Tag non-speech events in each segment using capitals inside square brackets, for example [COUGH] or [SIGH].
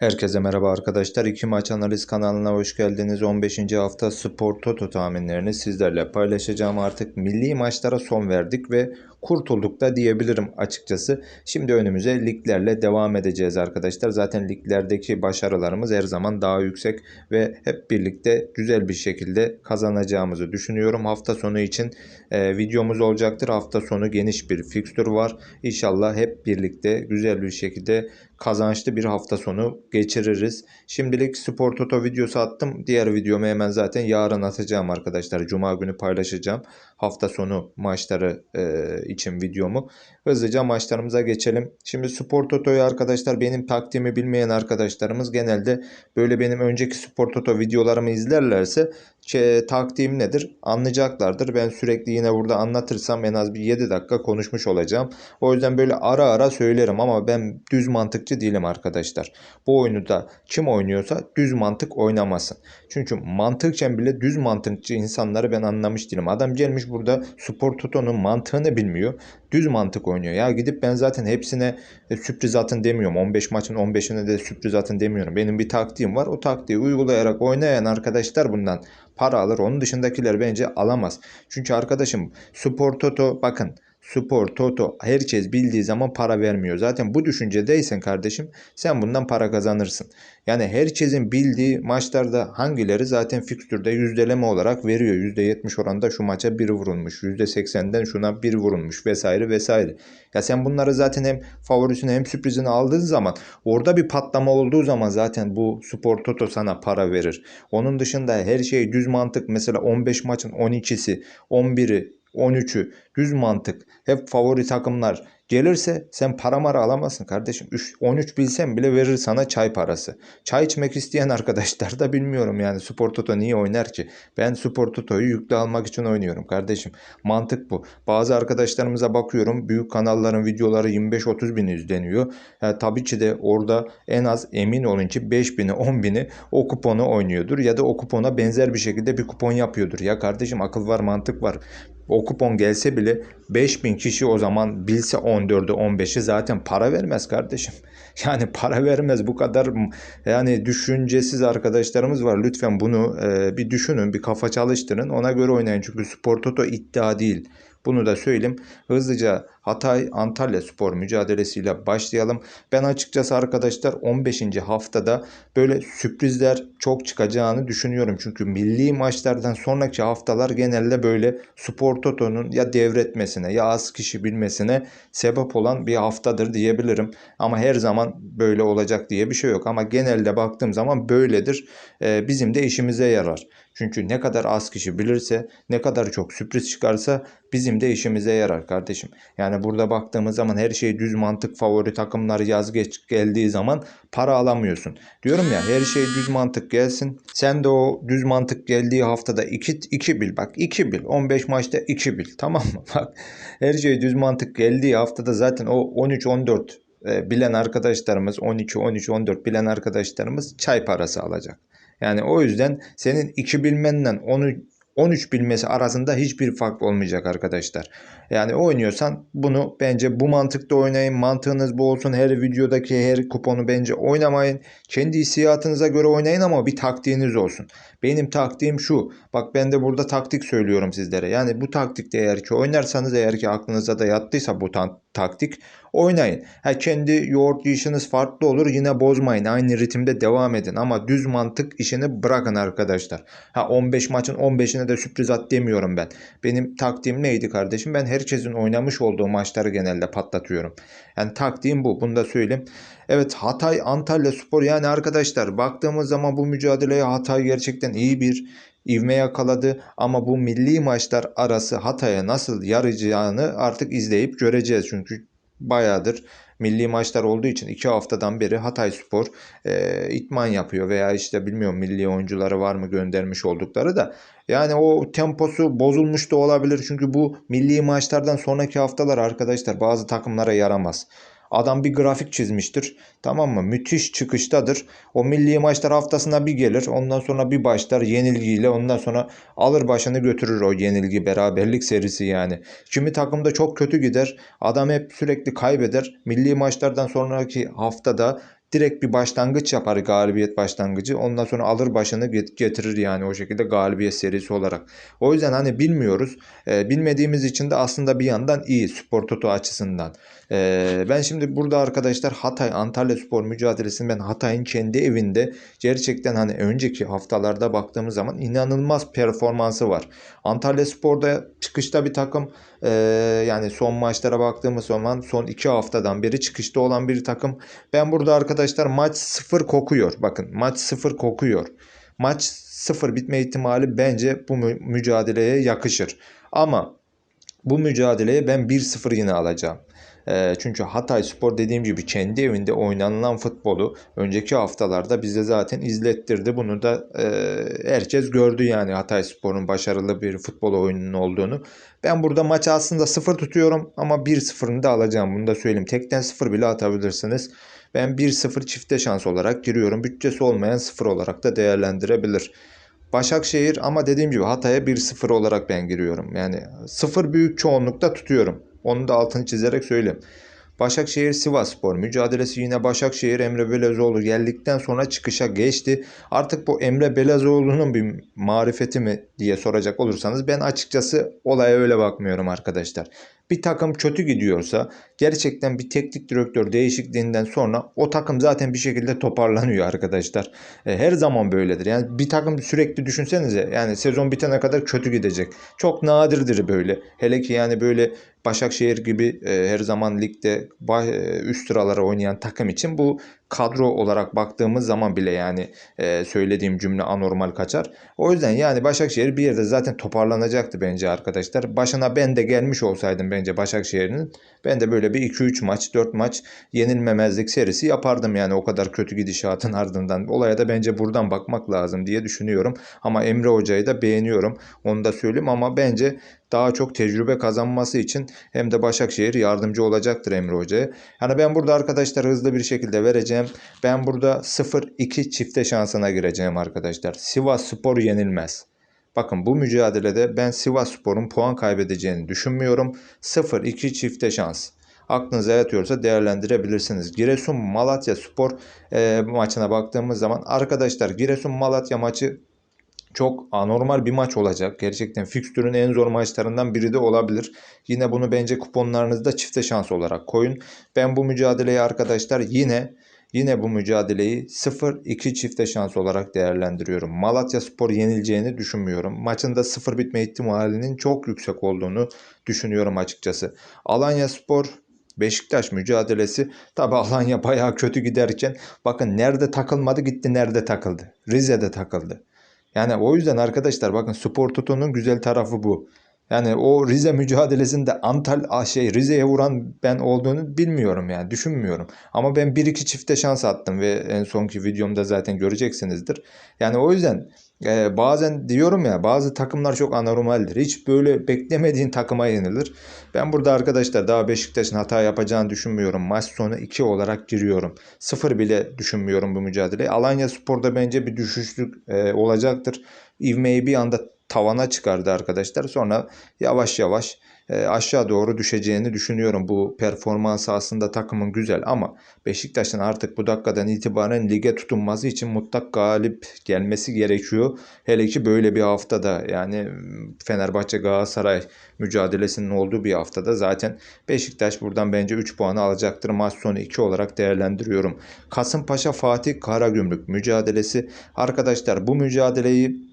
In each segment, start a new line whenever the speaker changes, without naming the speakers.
Herkese merhaba arkadaşlar. İki maç analiz kanalına hoş geldiniz. 15. hafta Spor Toto tahminlerini sizlerle paylaşacağım. Artık milli maçlara son verdik ve kurtulduk da diyebilirim açıkçası. Şimdi önümüze liglerle devam edeceğiz arkadaşlar. Zaten liglerdeki başarılarımız her zaman daha yüksek ve hep birlikte güzel bir şekilde kazanacağımızı düşünüyorum. Hafta sonu için e, videomuz olacaktır. Hafta sonu geniş bir fikstür var. İnşallah hep birlikte güzel bir şekilde kazançlı bir hafta sonu geçiririz. Şimdilik Spor Toto videosu attım. Diğer videomu hemen zaten yarın atacağım arkadaşlar. Cuma günü paylaşacağım. Hafta sonu maçları e, için videomu. Hızlıca maçlarımıza geçelim. Şimdi Spor Toto'yu arkadaşlar benim taktiğimi bilmeyen arkadaşlarımız genelde böyle benim önceki Spor Toto videolarımı izlerlerse taktiğim nedir anlayacaklardır. Ben sürekli yine burada anlatırsam en az bir 7 dakika konuşmuş olacağım. O yüzden böyle ara ara söylerim ama ben düz mantıkçı değilim arkadaşlar. Bu oyunu da kim oynuyorsa düz mantık oynamasın. Çünkü mantıkçen bile düz mantıkçı insanları ben anlamış değilim. Adam gelmiş burada Spor Toto'nun mantığını bilmiyor. Düz mantık oynuyor. Ya gidip ben zaten hepsine e, sürpriz atın demiyorum. 15 maçın 15'ine de sürpriz atın demiyorum. Benim bir taktiğim var. O taktiği uygulayarak oynayan arkadaşlar bundan para alır. Onun dışındakiler bence alamaz. Çünkü arkadaşım Spor Toto bakın Spor, Toto herkes bildiği zaman para vermiyor. Zaten bu düşüncedeysen kardeşim sen bundan para kazanırsın. Yani herkesin bildiği maçlarda hangileri zaten fikstürde yüzdeleme olarak veriyor. %70 oranda şu maça bir vurulmuş. %80'den şuna bir vurulmuş vesaire vesaire. Ya sen bunları zaten hem favorisini hem sürprizini aldığın zaman orada bir patlama olduğu zaman zaten bu Spor Toto sana para verir. Onun dışında her şey düz mantık mesela 15 maçın 12'si 11'i 13'ü düz mantık hep favori takımlar gelirse sen para mara alamazsın kardeşim. 3, 13 bilsen bile verir sana çay parası. Çay içmek isteyen [LAUGHS] arkadaşlar da bilmiyorum yani Spor Toto niye oynar ki? Ben Spor Toto'yu yüklü almak için oynuyorum kardeşim. Mantık bu. Bazı arkadaşlarımıza bakıyorum büyük kanalların videoları 25-30 bin izleniyor. Ya, tabii ki de orada en az emin olun ki 5 bini 10 bini o kuponu oynuyordur ya da o kupona benzer bir şekilde bir kupon yapıyordur. Ya kardeşim akıl var mantık var. O kupon gelse bile 5000 kişi o zaman bilse 14'ü 15'i zaten para vermez kardeşim. [LAUGHS] Yani para vermez bu kadar yani düşüncesiz arkadaşlarımız var. Lütfen bunu e, bir düşünün bir kafa çalıştırın ona göre oynayın. Çünkü Spor iddia değil. Bunu da söyleyeyim. Hızlıca Hatay Antalya Spor mücadelesiyle başlayalım. Ben açıkçası arkadaşlar 15. haftada böyle sürprizler çok çıkacağını düşünüyorum. Çünkü milli maçlardan sonraki haftalar genelde böyle Spor Toto'nun ya devretmesine ya az kişi bilmesine sebep olan bir haftadır diyebilirim. Ama her zaman böyle olacak diye bir şey yok. Ama genelde baktığım zaman böyledir. Ee, bizim de işimize yarar. Çünkü ne kadar az kişi bilirse, ne kadar çok sürpriz çıkarsa bizim de işimize yarar kardeşim. Yani burada baktığımız zaman her şey düz mantık favori takımlar yaz geç geldiği zaman para alamıyorsun. Diyorum ya her şey düz mantık gelsin. Sen de o düz mantık geldiği haftada 2 2 bil bak 2 bil. 15 maçta 2 bil. [LAUGHS] Tamam mı? Bak her şey düz mantık geldiği haftada zaten o 13 14 e, bilen arkadaşlarımız 12 13 14 bilen arkadaşlarımız çay parası alacak. Yani o yüzden senin 2 bilmenle 10 13 bilmesi arasında hiçbir fark olmayacak arkadaşlar. Yani oynuyorsan bunu bence bu mantıkta oynayın. Mantığınız bu olsun. Her videodaki her kuponu bence oynamayın. Kendi hissiyatınıza göre oynayın ama bir taktiğiniz olsun. Benim taktiğim şu. Bak ben de burada taktik söylüyorum sizlere. Yani bu taktikte eğer ki oynarsanız eğer ki aklınıza da yattıysa bu ta taktik oynayın. Ha kendi yoğurt yiyişiniz farklı olur yine bozmayın. Aynı ritimde devam edin ama düz mantık işini bırakın arkadaşlar. Ha 15 maçın 15'ine de sürpriz at demiyorum ben. Benim taktiğim neydi kardeşim? Ben herkesin oynamış olduğu maçları genelde patlatıyorum. Yani taktiğim bu. Bunu da söyleyeyim. Evet Hatay Antalya Spor yani arkadaşlar baktığımız zaman bu mücadeleye Hatay gerçekten iyi bir ivme yakaladı ama bu milli maçlar arası Hatay'a nasıl yarayacağını artık izleyip göreceğiz. Çünkü bayağıdır milli maçlar olduğu için iki haftadan beri Hatay Spor e, itman yapıyor veya işte bilmiyorum milli oyuncuları var mı göndermiş oldukları da yani o temposu bozulmuş da olabilir çünkü bu milli maçlardan sonraki haftalar arkadaşlar bazı takımlara yaramaz. Adam bir grafik çizmiştir. Tamam mı? Müthiş çıkıştadır. O milli maçlar haftasına bir gelir. Ondan sonra bir başlar yenilgiyle. Ondan sonra alır başını götürür o yenilgi beraberlik serisi yani. Kimi takımda çok kötü gider. Adam hep sürekli kaybeder. Milli maçlardan sonraki haftada direkt bir başlangıç yapar galibiyet başlangıcı. Ondan sonra alır başını get- getirir yani o şekilde galibiyet serisi olarak. O yüzden hani bilmiyoruz. Ee, bilmediğimiz için de aslında bir yandan iyi spor toto açısından. Ee, ben şimdi burada arkadaşlar Hatay Antalya Spor mücadelesini ben Hatay'ın kendi evinde gerçekten hani önceki haftalarda baktığımız zaman inanılmaz performansı var. Antalya Spor'da çıkışta bir takım ee, yani son maçlara baktığımız zaman son iki haftadan beri çıkışta olan bir takım. Ben burada arkadaşlar maç sıfır kokuyor. Bakın maç sıfır kokuyor. Maç sıfır bitme ihtimali bence bu mü- mücadeleye yakışır. Ama bu mücadeleye ben 1-0 yine alacağım. Ee, çünkü Hatay Spor dediğim gibi kendi evinde oynanılan futbolu önceki haftalarda bize zaten izlettirdi. Bunu da e, herkes gördü yani Hatay Spor'un başarılı bir futbol oyununun olduğunu. Ben burada maçı aslında 0 tutuyorum ama 1-0'ını da alacağım. Bunu da söyleyeyim. Tekten 0 bile atabilirsiniz. Ben 1-0 çifte şans olarak giriyorum. Bütçesi olmayan 0 olarak da değerlendirebilir. Başakşehir ama dediğim gibi Hatay'a 1-0 olarak ben giriyorum. Yani 0 büyük çoğunlukta tutuyorum. Onu da altını çizerek söyleyeyim. Başakşehir Sivasspor mücadelesi yine Başakşehir Emre Belezoğlu geldikten sonra çıkışa geçti. Artık bu Emre Belezoğlu'nun bir marifeti mi diye soracak olursanız ben açıkçası olaya öyle bakmıyorum arkadaşlar. Bir takım kötü gidiyorsa gerçekten bir teknik direktör değişikliğinden sonra o takım zaten bir şekilde toparlanıyor arkadaşlar. E, Her zaman böyledir. Yani bir takım sürekli düşünsenize yani sezon bitene kadar kötü gidecek. Çok nadirdir böyle. Hele ki yani böyle Başakşehir gibi e, her zaman ligde e, üst sıralara oynayan takım için bu kadro olarak baktığımız zaman bile yani e, söylediğim cümle anormal kaçar. O yüzden yani Başakşehir bir yerde zaten toparlanacaktı bence arkadaşlar. Başına ben de gelmiş olsaydım bence Başakşehir'in ben de böyle bir 2-3 maç 4 maç yenilmemezlik serisi yapardım yani o kadar kötü gidişatın ardından. Olaya da bence buradan bakmak lazım diye düşünüyorum. Ama Emre Hoca'yı da beğeniyorum. Onu da söyleyeyim ama bence daha çok tecrübe kazanması için hem de Başakşehir yardımcı olacaktır Emre Hoca'ya. Yani ben burada arkadaşlar hızlı bir şekilde vereceğim. Ben burada 0-2 çifte şansına gireceğim arkadaşlar. Sivas Spor yenilmez. Bakın bu mücadelede ben Sivas Spor'un puan kaybedeceğini düşünmüyorum. 0-2 çifte şans. Aklınıza yatıyorsa değerlendirebilirsiniz. Giresun Malatya Spor e, maçına baktığımız zaman arkadaşlar Giresun Malatya maçı çok anormal bir maç olacak. Gerçekten fikstürün en zor maçlarından biri de olabilir. Yine bunu bence kuponlarınızda çifte şans olarak koyun. Ben bu mücadeleyi arkadaşlar yine yine bu mücadeleyi 0-2 çifte şans olarak değerlendiriyorum. Malatya Spor yenileceğini düşünmüyorum. Maçın da 0 bitme ihtimalinin çok yüksek olduğunu düşünüyorum açıkçası. Alanya Spor Beşiktaş mücadelesi tabi Alanya bayağı kötü giderken bakın nerede takılmadı gitti nerede takıldı. Rize'de takıldı. Yani o yüzden arkadaşlar bakın Spor Toto'nun güzel tarafı bu. Yani o Rize mücadelesinde Antal şey Rize'ye vuran ben olduğunu bilmiyorum yani düşünmüyorum. Ama ben 1-2 çifte şans attım ve en sonki videomda zaten göreceksinizdir. Yani o yüzden e, bazen diyorum ya bazı takımlar çok anormaldir. Hiç böyle beklemediğin takıma yenilir. Ben burada arkadaşlar daha Beşiktaş'ın hata yapacağını düşünmüyorum. Maç sonu 2 olarak giriyorum. 0 bile düşünmüyorum bu mücadeleyi. Alanya Spor'da bence bir düşüşlük e, olacaktır. İvmeyi bir anda tavana çıkardı arkadaşlar. Sonra yavaş yavaş aşağı doğru düşeceğini düşünüyorum. Bu performansı aslında takımın güzel ama Beşiktaş'ın artık bu dakikadan itibaren lige tutunması için mutlak galip gelmesi gerekiyor. Hele ki böyle bir haftada yani Fenerbahçe Galatasaray mücadelesinin olduğu bir haftada zaten Beşiktaş buradan bence 3 puanı alacaktır. Maç sonu 2 olarak değerlendiriyorum. Kasımpaşa Fatih Karagümrük mücadelesi. Arkadaşlar bu mücadeleyi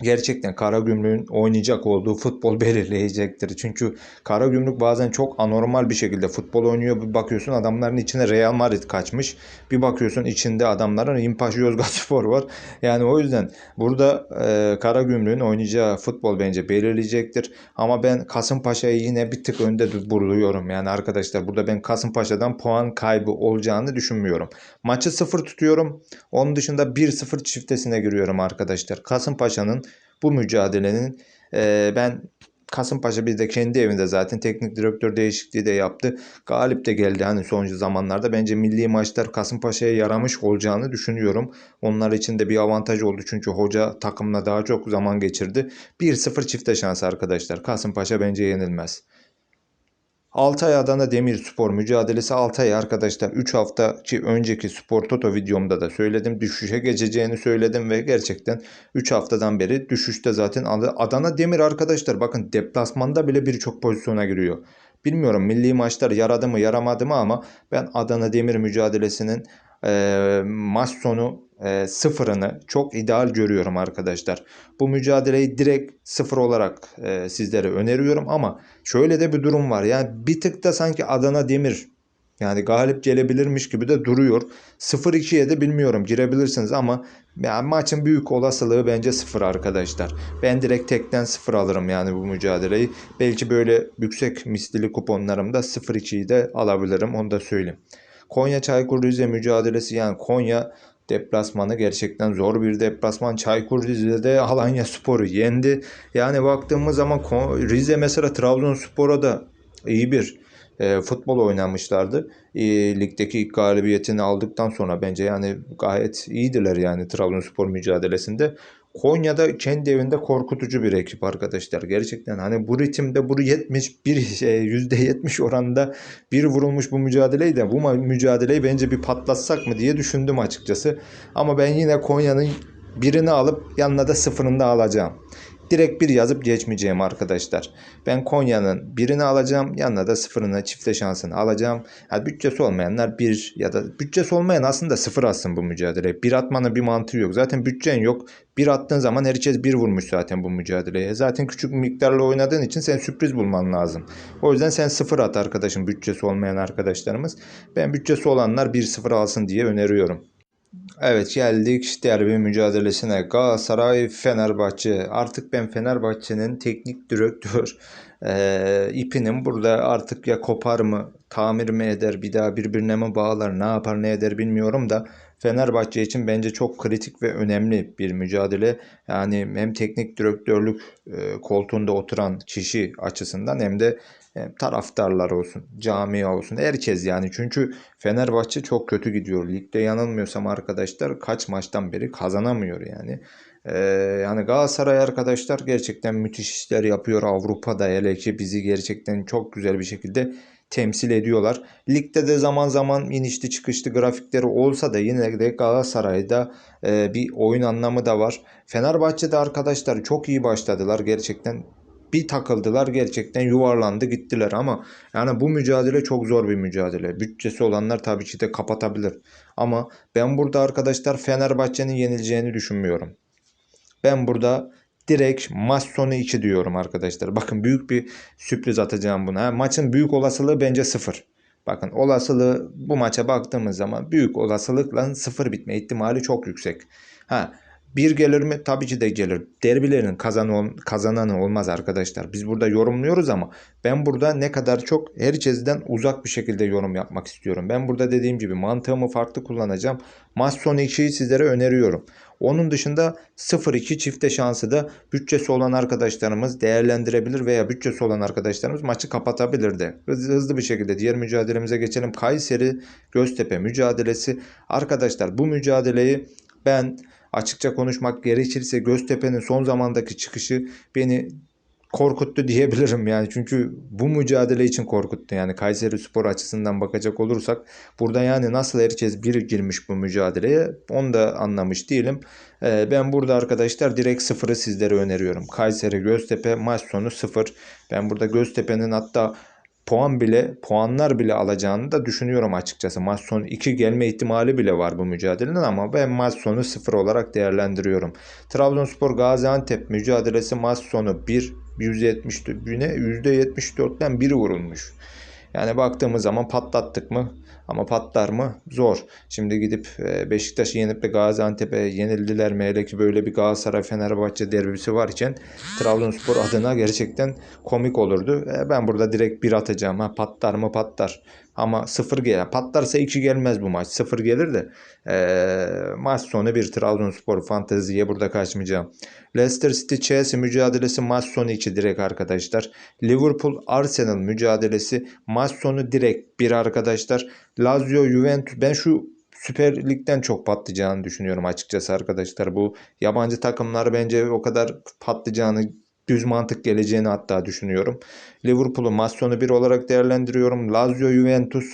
gerçekten Karagümrük'ün oynayacak olduğu futbol [LAUGHS] belirleyecektir. Çünkü Karagümrük bazen çok anormal bir şekilde futbol oynuyor. Bir bakıyorsun adamların içine Real Madrid kaçmış. Bir bakıyorsun içinde adamların İmpaş Yozgatspor [LAUGHS] var. Yani o yüzden burada e, Karagümrük'ün oynayacağı futbol bence belirleyecektir. Ama ben Kasımpaşa'yı yine bir tık önde buluyorum. Yani arkadaşlar burada ben Kasımpaşa'dan puan kaybı olacağını düşünmüyorum. Maçı sıfır tutuyorum. Onun dışında 1-0 çiftesine giriyorum arkadaşlar. Kasımpaşa'nın bu mücadelenin e, ben Kasımpaşa bir de kendi evinde zaten teknik direktör değişikliği de yaptı. Galip de geldi hani son zamanlarda. Bence milli maçlar Kasımpaşa'ya yaramış olacağını düşünüyorum. Onlar için de bir avantaj oldu çünkü hoca takımla daha çok zaman geçirdi. 1-0 çifte şans arkadaşlar. Kasımpaşa bence yenilmez. Altay Adana Demirspor mücadelesi Altay arkadaşlar 3 hafta ki önceki Spor Toto videomda da söyledim. Düşüşe geçeceğini söyledim ve gerçekten 3 haftadan beri düşüşte zaten Adana Demir arkadaşlar bakın deplasmanda bile birçok pozisyona giriyor. Bilmiyorum milli maçlar yaradı mı yaramadı mı ama ben Adana Demir mücadelesinin e, maç sonu e, sıfırını çok ideal görüyorum arkadaşlar. Bu mücadeleyi direkt sıfır olarak e, sizlere öneriyorum ama şöyle de bir durum var. Yani bir tık da sanki Adana Demir yani galip gelebilirmiş gibi de duruyor. 0-2'ye de bilmiyorum girebilirsiniz ama yani maçın büyük olasılığı bence 0 arkadaşlar. Ben direkt tekten 0 alırım yani bu mücadeleyi. Belki böyle yüksek mislili kuponlarımda 0-2'yi de alabilirim onu da söyleyeyim. Konya Çaykur Rize mücadelesi yani Konya deplasmanı gerçekten zor bir deplasman. Çaykur Rize'de Alanya Spor'u yendi. Yani baktığımız zaman Rize mesela Trabzonspor'a da iyi bir e, futbol oynamışlardı. E, ligdeki ilk galibiyetini aldıktan sonra bence yani gayet iyiydiler yani Trabzonspor mücadelesinde. Konya'da kendi evinde korkutucu bir ekip arkadaşlar. Gerçekten hani bu ritimde bu 71 %70 e, oranında bir vurulmuş bu mücadeleyi de bu mücadeleyi bence bir patlatsak mı diye düşündüm açıkçası. Ama ben yine Konya'nın birini alıp yanına da sıfırını da alacağım direkt bir yazıp geçmeyeceğim arkadaşlar. Ben Konya'nın birini alacağım. Yanına da sıfırını çifte şansını alacağım. Yani bütçesi olmayanlar bir ya da bütçesi olmayan aslında sıfır atsın bu mücadele. Bir atmanın bir mantığı yok. Zaten bütçen yok. Bir attığın zaman herkes bir vurmuş zaten bu mücadeleye. Zaten küçük miktarla oynadığın için sen sürpriz bulman lazım. O yüzden sen sıfır at arkadaşım bütçesi olmayan arkadaşlarımız. Ben bütçesi olanlar bir sıfır alsın diye öneriyorum. Evet geldik derbi mücadelesine. Galatasaray Fenerbahçe. Artık ben Fenerbahçe'nin teknik direktör [LAUGHS] e, ipinin burada artık ya kopar mı, tamir mi eder, bir daha birbirine mi bağlar, ne yapar ne eder bilmiyorum da Fenerbahçe için bence çok kritik ve önemli bir mücadele. Yani hem teknik direktörlük e, koltuğunda oturan kişi açısından hem de e, taraftarlar olsun, camia olsun, herkes yani. Çünkü Fenerbahçe çok kötü gidiyor. Ligde yanılmıyorsam arkadaşlar kaç maçtan beri kazanamıyor yani. Ee, yani Galatasaray arkadaşlar gerçekten müthiş işler yapıyor Avrupa'da hele ki bizi gerçekten çok güzel bir şekilde temsil ediyorlar. Ligde de zaman zaman inişli çıkışlı grafikleri olsa da yine de Galatasaray'da e, bir oyun anlamı da var. Fenerbahçe'de arkadaşlar çok iyi başladılar gerçekten bir takıldılar gerçekten yuvarlandı gittiler ama yani bu mücadele çok zor bir mücadele. Bütçesi olanlar tabii ki de kapatabilir. Ama ben burada arkadaşlar Fenerbahçe'nin yenileceğini düşünmüyorum. Ben burada direkt maç sonu 2 diyorum arkadaşlar. Bakın büyük bir sürpriz atacağım buna. Maçın büyük olasılığı bence 0. Bakın olasılığı bu maça baktığımız zaman büyük olasılıkla 0 bitme ihtimali çok yüksek. Ha bir gelir mi? Tabii ki de gelir. Derbilerin kazanı, kazananı olmaz arkadaşlar. Biz burada yorumluyoruz ama ben burada ne kadar çok herkesten uzak bir şekilde yorum yapmak istiyorum. Ben burada dediğim gibi mantığımı farklı kullanacağım. Maç sonu 2'yi sizlere öneriyorum. Onun dışında 0-2 çifte şansı da bütçesi olan arkadaşlarımız değerlendirebilir veya bütçesi olan arkadaşlarımız maçı kapatabilir de. Hızlı, hızlı bir şekilde diğer mücadelemize geçelim. Kayseri Göztepe mücadelesi. Arkadaşlar bu mücadeleyi ben Açıkça konuşmak gerekirse Göztepe'nin son zamandaki çıkışı beni korkuttu [LAUGHS] diyebilirim yani. Çünkü bu mücadele için korkuttu. Yani Kayseri Spor açısından bakacak olursak burada yani nasıl herkes bir girmiş bu mücadeleye onu da anlamış değilim. Ee, ben burada arkadaşlar direkt sıfırı sizlere öneriyorum. Kayseri Göztepe maç sonu sıfır. Ben burada Göztepe'nin hatta puan bile puanlar bile alacağını da düşünüyorum açıkçası. Maç sonu 2 gelme ihtimali bile var bu mücadelenin ama ben maç sonu 0 olarak değerlendiriyorum. Trabzonspor Gaziantep mücadelesi maç sonu 1 174 %74'ten 1 vurulmuş. Yani baktığımız zaman patlattık mı? Ama patlar mı? Zor. Şimdi gidip e, Beşiktaş'ı yenip de Gaziantep'e yenildiler mi? Hele ki böyle bir Galatasaray Fenerbahçe derbisi varken Trabzonspor adına gerçekten komik olurdu. E, ben burada direkt bir atacağım. Ha, patlar mı? Patlar. Ama sıfır gel. Patlarsa iki gelmez bu maç. Sıfır gelir de e, maç sonu bir Trabzonspor fanteziye burada kaçmayacağım. Leicester City Chelsea mücadelesi maç sonu 2 direkt arkadaşlar. Liverpool Arsenal mücadelesi maç sonu direkt bir arkadaşlar. Lazio Juventus ben şu Süper Lig'den çok patlayacağını düşünüyorum açıkçası arkadaşlar. Bu yabancı takımlar bence o kadar patlayacağını düz mantık geleceğini hatta düşünüyorum. Liverpool'u maç sonu 1 olarak değerlendiriyorum. Lazio Juventus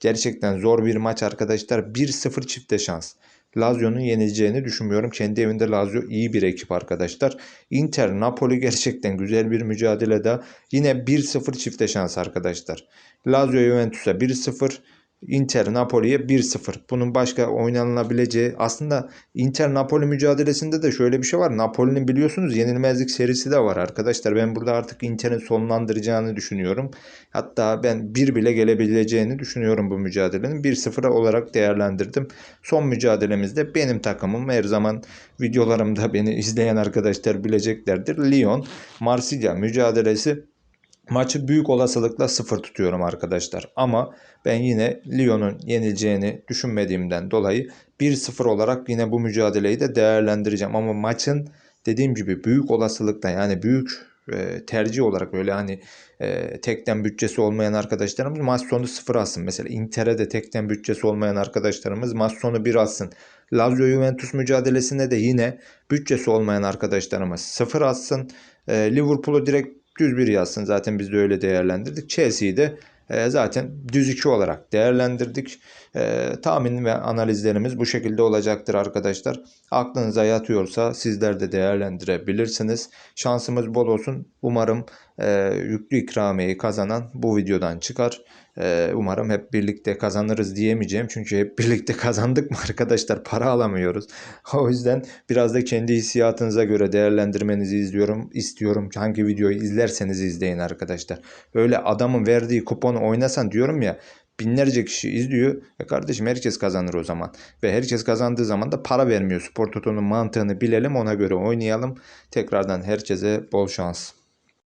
gerçekten zor bir maç arkadaşlar. 1-0 çifte şans. Lazio'nun yenileceğini düşünmüyorum. Kendi evinde Lazio iyi bir ekip arkadaşlar. Inter Napoli gerçekten güzel bir mücadelede. Yine 1-0 çifte şans arkadaşlar. Lazio Juventus'a 1-0. Inter Napoli'ye 1-0. Bunun başka oynanılabileceği aslında Inter Napoli mücadelesinde de şöyle bir şey var. Napoli'nin biliyorsunuz yenilmezlik serisi de var arkadaşlar. Ben burada artık Inter'in sonlandıracağını düşünüyorum. Hatta ben 1 bile gelebileceğini düşünüyorum bu mücadelenin. 1-0 olarak değerlendirdim. Son mücadelemizde benim takımım her zaman videolarımda beni [LAUGHS] izleyen arkadaşlar bileceklerdir. Lyon Marsilya mücadelesi Maçı büyük olasılıkla sıfır tutuyorum arkadaşlar. Ama ben yine Lyon'un yenileceğini düşünmediğimden dolayı 1-0 olarak yine bu mücadeleyi de değerlendireceğim. Ama maçın dediğim gibi büyük olasılıkla yani büyük e, tercih olarak öyle hani e, tekten bütçesi olmayan arkadaşlarımız maç sonu 0 alsın. Mesela Inter'e de tekten bütçesi olmayan arkadaşlarımız maç sonu 1 alsın. Lazio Juventus mücadelesinde de yine bütçesi olmayan arkadaşlarımız 0 alsın. E, Liverpool'u direkt düz bir yazsın. Zaten biz de öyle değerlendirdik. Chelsea'yi de e, zaten düz 2 olarak değerlendirdik. E, tahmin ve analizlerimiz bu şekilde olacaktır arkadaşlar. Aklınıza yatıyorsa sizler de değerlendirebilirsiniz. Şansımız bol olsun. Umarım e, yüklü ikramiyeyi kazanan bu videodan çıkar. E, umarım hep birlikte kazanırız diyemeyeceğim. Çünkü hep [LAUGHS] birlikte kazandık mı arkadaşlar para alamıyoruz. O yüzden biraz da kendi hissiyatınıza göre değerlendirmenizi izliyorum. istiyorum. Hangi videoyu izlerseniz izleyin arkadaşlar. Öyle adamın verdiği kuponu oynasan diyorum ya binlerce kişi izliyor. E kardeşim herkes kazanır o zaman. Ve herkes kazandığı zaman da para vermiyor. Spor Toto'nun mantığını bilelim ona göre oynayalım. Tekrardan herkese bol şans.